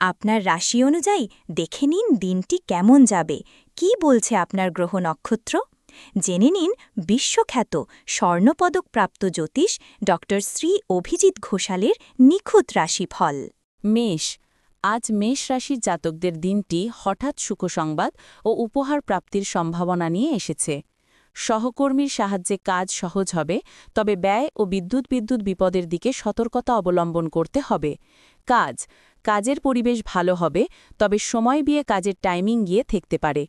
আপনার রাশি অনুযায়ী দেখে নিন দিনটি কেমন যাবে। কি বলছে আপনার গ্রহ নক্ষত্র? জেনে নিন বিশ্বখ্যাত স্বর্ণপদকপ্রাপ্ত জ্যোতিষ ড শ্রী অভিজিৎ ঘোষালের নিখুঁত রাশিফল। মেষ। আজ মেষ রাশির জাতকদের দিনটি হঠাৎ সুখসংবাদ ও উপহার প্রাপ্তির সম্ভাবনা নিয়ে এসেছে। সহকর্মীর সাহায্যে কাজ সহজ হবে, তবে ব্যয় ও বিদ্যুৎ বিদ্যুৎ বিপদের দিকে সতর্কতা অবলম্বন করতে হবে। কাজ। কাজের পরিবেশ ভালো হবে, তবে সময় বিয়ে কাজের টাইমিং গিয়ে থাকতে পারে।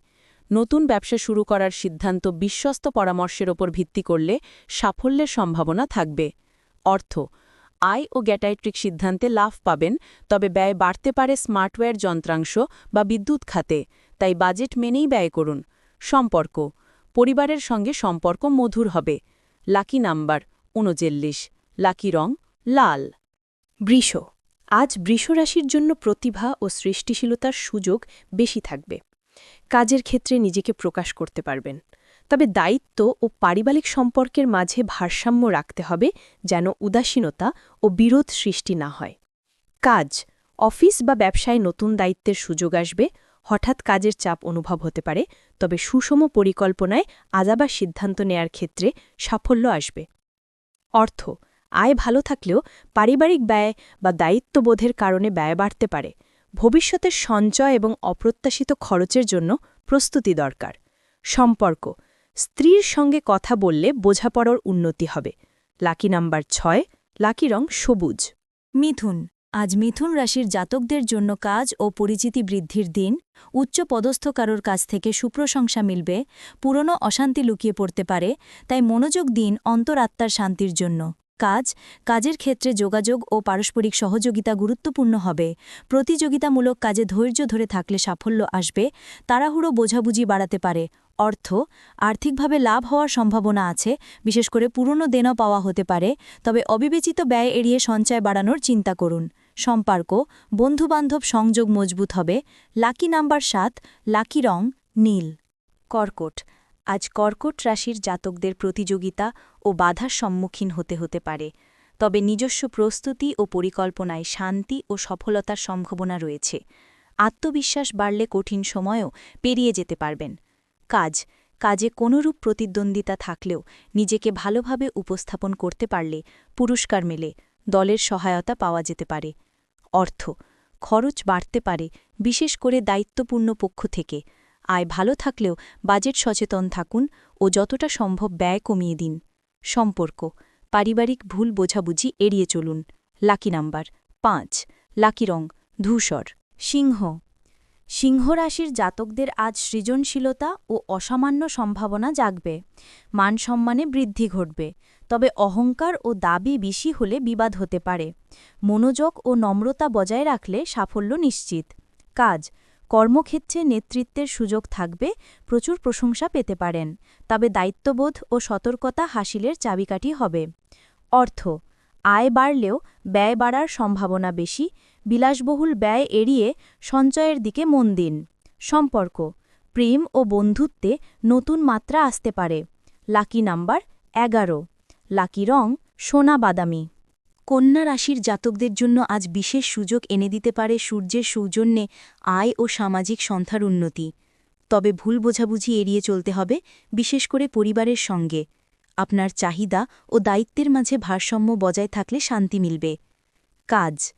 নতুন ব্যবসা শুরু করার সিদ্ধান্ত বিশ্বস্ত পরামর্শের ওপর ভিত্তি করলে সাফল্যের সম্ভাবনা থাকবে। অর্থ, আয় ও গ্যাটাইট্রিক সিদ্ধান্তে লাভ পাবেন, তবে ব্যয় বাড়তে পারে স্মার্টওয়্যার যন্ত্রাংশ বা বিদ্যুৎ খাতে, তাই বাজেট মেনেই ব্যয় করুন। সম্পর্ক, পরিবারের সঙ্গে সম্পর্ক মধুর হবে। লাকি নাম্বার উনচল্লিশ, লাকি রং লাল। বৃষ আজ বৃষরাশির জন্য প্রতিভা ও সৃষ্টিশীলতার সুযোগ বেশি থাকবে। কাজের ক্ষেত্রে নিজেকে প্রকাশ করতে পারবেন। তবে দায়িত্ব ও পারিবারিক সম্পর্কের মাঝে ভারসাম্য রাখতে হবে যেন উদাসীনতা ও বিরোধ সৃষ্টি না হয়। কাজ, অফিস বা ব্যবসায় নতুন দায়িত্বের সুযোগ আসবে। হঠাৎ কাজের চাপ অনুভব হতে পারে, তবে সুষম পরিকল্পনায় আজাবার সিদ্ধান্ত নেয়ার ক্ষেত্রে সাফল্য আসবে। অর্থ আয় ভালো থাকলেও পারিবারিক ব্যয় বা দায়িত্ববোধের কারণে ব্যয় বাড়তে পারে। ভবিষ্যতের সঞ্চয় এবং অপ্রত্যাশিত খরচের জন্য প্রস্তুতি দরকার। সম্পর্ক। স্ত্রীর সঙ্গে কথা বললে বোঝাপড়ার উন্নতি হবে। লাকি নাম্বার ছয়, লাকি রং সবুজ। মিথুন। আজ মিথুন রাশির জাতকদের জন্য কাজ ও পরিচিতি বৃদ্ধির দিন। উচ্চ পদস্থ কারোর কাছ থেকে সুপ্রশংসা মিলবে, পুরনো অশান্তি লুকিয়ে পড়তে পারে, তাই মনোযোগ দিন অন্তরাত্মার শান্তির জন্য। কাজ, কাজের ক্ষেত্রে যোগাযোগ ও পারস্পরিক সহযোগিতা গুরুত্বপূর্ণ হবে। প্রতিযোগিতামূলক কাজে ধৈর্য ধরে থাকলে সাফল্য আসবে, তাড়াহুড়ো বোঝাবুঝি বাড়াতে পারে। অর্থ, আর্থিকভাবে লাভ হওয়ার সম্ভাবনা আছে, বিশেষ করে পুরনো দেনা পাওয়া হতে পারে, তবে অবিবেচিত ব্যয় এড়িয়ে সঞ্চয় বাড়ানোর চিন্তা করুন। সম্পর্ক, বন্ধুবান্ধব সংযোগ মজবুত হবে। লাকি নাম্বার সাত, লাকি রং, নীল। কর্কট আজ কর্কট রাশির জাতকদের প্রতিযোগিতা ও বাধার সম্মুখীন হতে হতে পারে। তবে নিজস্ব প্রস্তুতি ও পরিকল্পনায় শান্তি ও সফলতার সম্ভাবনা রয়েছে। আত্মবিশ্বাস বাড়লে কঠিন সময়ও পেরিয়ে যেতে পারবেন। কাজ। কাজে কোনরূপ প্রতিদ্বন্দ্বিতা থাকলেও নিজেকে ভালোভাবে উপস্থাপন করতে পারলে পুরস্কার মেলে, দলের সহায়তা পাওয়া যেতে পারে। অর্থ। খরচ বাড়তে পারে, বিশেষ করে দায়িত্বপূর্ণ পক্ষ থেকে। আয় ভালো থাকলেও বাজেট সচেতন থাকুন ও যতটা সম্ভব ব্যয় কমিয়ে দিন। সম্পর্ক, পারিবারিক ভুল বোঝাবুঝি এড়িয়ে চলুন। লাকি নাম্বার পাঁচ, লাকি রং, ধূসর। সিংহ সিংহ রাশির জাতকদের আজ সৃজনশীলতা ও অসামান্য সম্ভাবনা জাগবে। মান সম্মানে বৃদ্ধি ঘটবে, তবে অহংকার ও দাবি বেশি হলে বিবাদ হতে পারে। মনোযোগ ও নম্রতা বজায় রাখলে সাফল্য নিশ্চিত। কাজ কর্মক্ষেত্রে নেতৃত্বের সুযোগ থাকবে, প্রচুর প্রশংসা পেতে পারেন, তবে দায়িত্ববোধ ও সতর্কতা হাসিলের চাবিকাঠি হবে। অর্থ, আয় বাড়লেও ব্যয় বাড়ার সম্ভাবনা বেশি, বিলাসবহুল ব্যয় এড়িয়ে সঞ্চয়ের দিকে মন দিন। সম্পর্ক, প্রেম ও বন্ধুত্বে নতুন মাত্রা আসতে পারে। লাকি নাম্বার এগারো। লাকি রং সোনা বাদামি। কন্যা রাশির জাতকদের জন্য আজ বিশেষ সুযোগ এনে দিতে পারে সূর্যের সৌজন্যে আয় ও সামাজিক সন্থার উন্নতি। তবে ভুল বোঝাবুঝি এড়িয়ে চলতে হবে, বিশেষ করে পরিবারের সঙ্গে। আপনার চাহিদা ও দায়িত্বের মাঝে ভারসাম্য বজায় থাকলে শান্তি মিলবে। কাজ।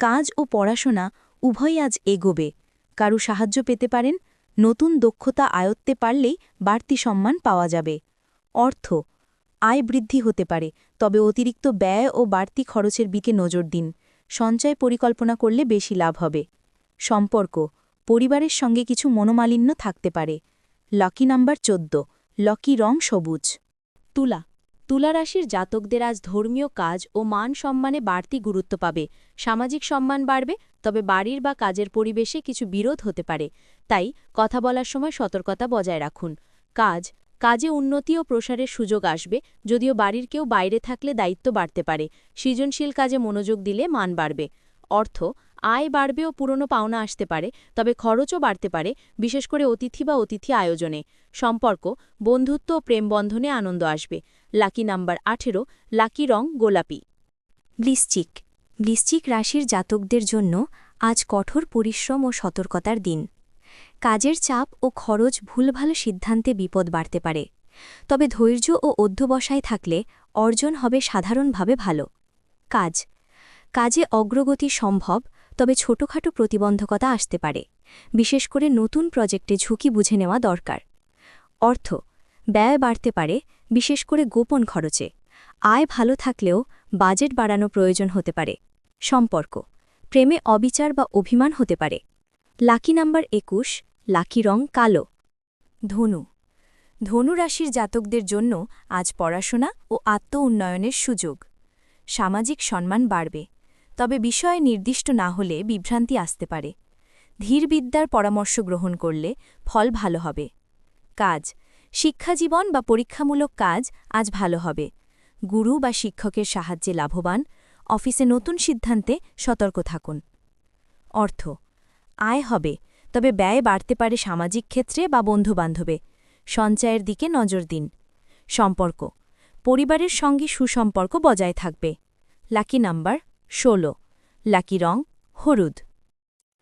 কাজ ও পড়াশোনা উভয়ই আজ এগোবে। কারু সাহায্য পেতে পারেন, নতুন দক্ষতা আয়ত্তে পারলেই বাড়তি সম্মান পাওয়া যাবে। অর্থ। আয় বৃদ্ধি হতে পারে, তবে অতিরিক্ত ব্যয় ও বাড়তি খরচের দিকে নজর দিন। সঞ্চয় পরিকল্পনা করলে বেশি লাভ হবে। সম্পর্ক, পরিবারের সঙ্গে কিছু মনোমালিন্য থাকতে পারে। লকি নাম্বার চোদ্দ, লকি রং সবুজ। তুলা তুলা রাশির জাতকদের আজ ধর্মীয় কাজ ও মান সম্মানে বাড়তি গুরুত্ব পাবে। সামাজিক সম্মান বাড়বে, তবে বাড়ির বা কাজের পরিবেশে কিছু বিরোধ হতে পারে। তাই কথা বলার সময় সতর্কতা বজায় রাখুন। কাজ কাজে উন্নতি ও প্রসারের সুযোগ আসবে, যদিও বাড়ির কেউ বাইরে থাকলে দায়িত্ব বাড়তে পারে, সৃজনশীল কাজে মনোযোগ দিলে মান বাড়বে। অর্থ, আয় বাড়বে ও পুরনো পাওনা আসতে পারে, তবে খরচও বাড়তে পারে, বিশেষ করে অতিথি বা অতিথি আয়োজনে। সম্পর্ক, বন্ধুত্ব ও প্রেমবন্ধনে আনন্দ আসবে। লাকি নাম্বার আঠেরো, লাকি রং গোলাপি। বৃশ্চিক। বৃশ্চিক রাশির জাতকদের জন্য আজ কঠোর পরিশ্রম ও সতর্কতার দিন। কাজের চাপ ও খরচ ভুলভাল সিদ্ধান্তে বিপদ বাড়তে পারে। তবে ধৈর্য ও অধ্যবসায় থাকলে অর্জন হবে সাধারণভাবে ভালো। কাজ। কাজে অগ্রগতি সম্ভব, তবে ছোটখাটো প্রতিবন্ধকতা আসতে পারে। বিশেষ করে নতুন প্রজেক্টে ঝুঁকি বুঝে নেওয়া দরকার। অর্থ। ব্যয় বাড়তে পারে, বিশেষ করে গোপন খরচে। আয় ভালো থাকলেও বাজেট বাড়ানো প্রয়োজন হতে পারে। সম্পর্ক। প্রেমে অবিচার বা অভিমান হতে পারে। লাকি নাম্বার একুশ লাকি রং কালো। ধনু। ধনু রাশির জাতকদের জন্য আজ পড়াশোনা ও আত্ম উন্নয়নের সুযোগ। সামাজিক সম্মান বাড়বে, তবে বিষয়ে নির্দিষ্ট না হলে বিভ্রান্তি আসতে পারে। ধীরবিদ্যার পরামর্শ গ্রহণ করলে ফল ভালো হবে। কাজ। শিক্ষাজীবন বা পরীক্ষামূলক কাজ আজ ভালো হবে। গুরু বা শিক্ষকের সাহায্যে লাভবান, অফিসে নতুন সিদ্ধান্তে সতর্ক থাকুন। অর্থ। আয় হবে তবে ব্যয় বাড়তে পারে সামাজিক ক্ষেত্রে বা বন্ধুবান্ধবে। সঞ্চয়ের দিকে নজর দিন। সম্পর্ক। পরিবারের সঙ্গে সুসম্পর্ক বজায় থাকবে। লাকি নাম্বার, ষোলো। লাকি রং, হলুদ।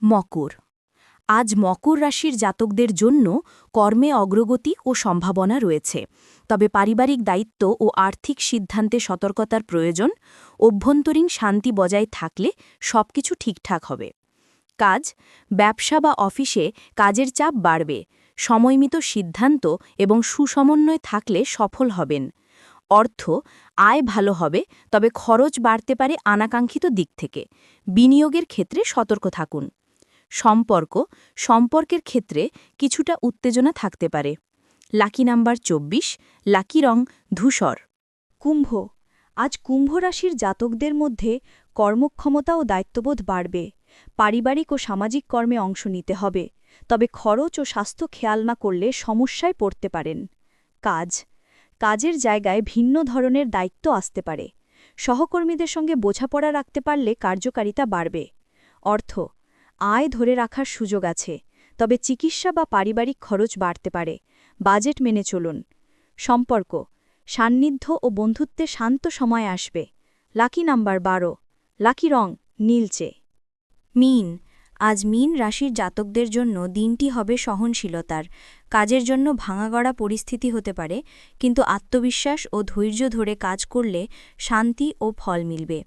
মকর। আজ মকর রাশির জাতকদের জন্য কর্মে অগ্রগতি ও সম্ভাবনা রয়েছে। তবে পারিবারিক দায়িত্ব ও আর্থিক সিদ্ধান্তে সতর্কতার প্রয়োজন। অভ্যন্তরীণ শান্তি বজায় থাকলে সবকিছু ঠিকঠাক হবে। কাজ, ব্যবসা বা অফিসে কাজের চাপ বাড়বে। সময়মিত সিদ্ধান্ত এবং সুসমন্বয় থাকলে সফল হবেন। অর্থ, আয় ভালো হবে, তবে খরচ বাড়তে পারে আনাকাঙ্ক্ষিত দিক থেকে। বিনিয়োগের ক্ষেত্রে সতর্ক থাকুন। সম্পর্ক, সম্পর্কের ক্ষেত্রে কিছুটা উত্তেজনা থাকতে পারে। লাকি নাম্বার চব্বিশ, লাকি রং ধূসর। কুম্ভ, আজ কুম্ভ রাশির জাতকদের মধ্যে কর্মক্ষমতা ও দায়িত্ববোধ বাড়বে। পারিবারিক ও সামাজিক কর্মে অংশ নিতে হবে, তবে খরচ ও স্বাস্থ্য খেয়াল না করলে সমস্যায় পড়তে পারেন। কাজ কাজের জায়গায় ভিন্ন ধরনের দায়িত্ব আসতে পারে, সহকর্মীদের সঙ্গে বোঝাপড়া রাখতে পারলে কার্যকারিতা বাড়বে। অর্থ আয় ধরে রাখার সুযোগ আছে, তবে চিকিৎসা বা পারিবারিক খরচ বাড়তে পারে, বাজেট মেনে চলুন। সম্পর্ক সান্নিধ্য ও বন্ধুত্বে শান্ত সময় আসবে। লাকি নাম্বার বারো, লাকি রং, নীলচে। মিন। আজ মিন রাশির জাতকদের জন্য দিনটি হবে সহনশীলতার। কাজের জন্য ভাঙাগড়া পরিস্থিতি হতে পারে, কিন্তু আত্মবিশ্বাস ও ধৈর্য ধরে কাজ করলে শান্তি ও ফল মিলবে।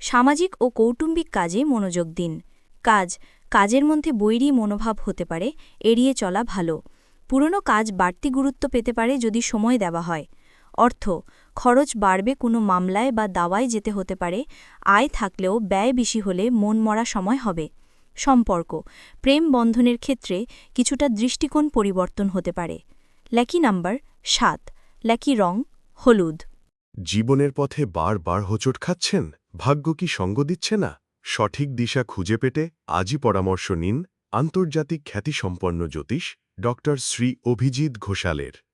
সামাজিক ও কৌটুম্বিক কাজে মনোযোগ দিন। কাজ, কাজের মধ্যে বৈরী মনোভাব হতে পারে, এড়িয়ে চলা ভালো। পুরনো কাজ বাড়তি গুরুত্ব পেতে পারে যদি সময় দেওয়া হয়। অর্থ, খরচ বাড়বে কোনো মামলায় বা দাওয়ায় যেতে হতে পারে, আয় থাকলেও ব্যয় বেশি হলে মন মরা সময় হবে। সম্পর্ক, প্রেম বন্ধনের ক্ষেত্রে কিছুটা দৃষ্টিকোণ পরিবর্তন হতে পারে। ল্যাকি নাম্বার সাত, ল্যাকি রং, হলুদ। জীবনের পথে বারবার হোঁচট খাচ্ছেন? ভাগ্য কি সঙ্গ দিচ্ছে না? সঠিক দিশা খুঁজে পেতে আজই পরামর্শ নিন আন্তর্জাতিক খ্যাতিসম্পন্ন জ্যোতিষ ড শ্রী অভিজিৎ ঘোষালের।